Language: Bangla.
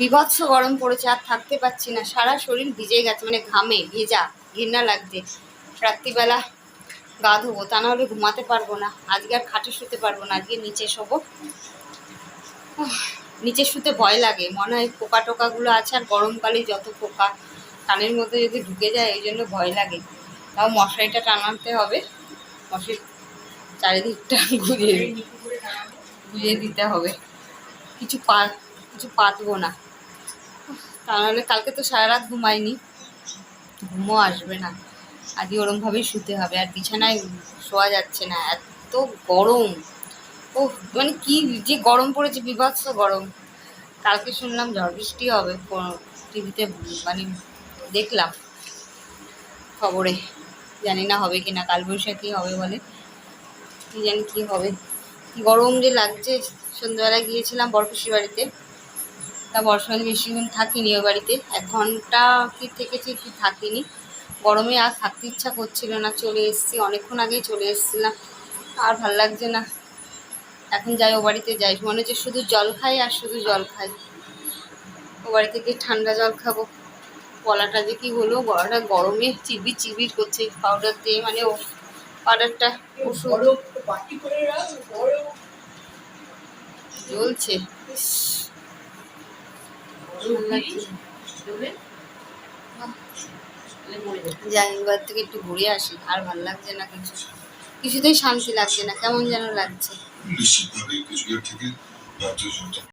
বিভৎস গরম পড়েছে, আর থাকতে পারছি না। সারা শরীর ভিজে গেছে মানে ঘামে, ভেজা, ঘৃণা লাগছে। রাত্রিবেলা গা ধোবো, তা নাহলে ঘুমাতে পারব না। আজকে আর খাটে শুতে পারব না, আজকে নিচে শোবো। নিচে শুতে ভয় লাগে। মনে হয় পোকা টোকাগুলো আছে, আর গরমকালে যত পোকা কানের মধ্যে যদি ঢুকে যায়, এই জন্য ভয় লাগে। তাও মশারিটা টানাতে হবে। মশারি চারিদিকটা ঘুরিয়ে ঘুরিয়ে দিতে হবে। কিছু পা কিছু পাতবো না। তা নাহলে কালকে তো সারা রাত ঘুমাইনি। ঘুমও আসবে না। আজকে ওরমভাবেই শুতে হবে। আর বিছানায় শোয়া যাচ্ছে না। এত গরম। ও মানে কি যে গরম পড়েছে, বিভৎস গরম। কালকে শুনলাম ঝড় বৃষ্টি হবে। টিভিতে মানে দেখলাম খবরে। জানি না হবে কি না কালবৈশাখী হবে বলে। কি জানি কি হবে। গরম যে লাগছে সন্ধ্যাবেলা গিয়েছিলাম বরপুষির বাড়িতে। তা বর্ষাকালে বেশিক্ষণ থাকিনি ও বাড়িতে। এক ঘণ্টা কি থেকেছি কি থাকিনি। গরমে আর থাকতে ইচ্ছা করছিল না চলে এসেছি। অনেকক্ষণ আগেই চলে এসেছিলাম। আর ভালো লাগছে না। এখন যাই ও বাড়িতে যাই। মনে হচ্ছে শুধু জল খাই আর শুধু জল খাই। ও বাড়ি থেকে ঠান্ডা জল খাব। গলাটা যে কি হলো গলাটা গরমে চিবির চিবির করছে পাউডার দিয়ে। মানে ও পাউডারটা ওষুধ জ্বলছে। যাই থেকে একটু ঘুরে আসি। আর ভালো লাগছে না কিছু। কিছুতেই শান্তি লাগছে না, কেমন যেন লাগছে।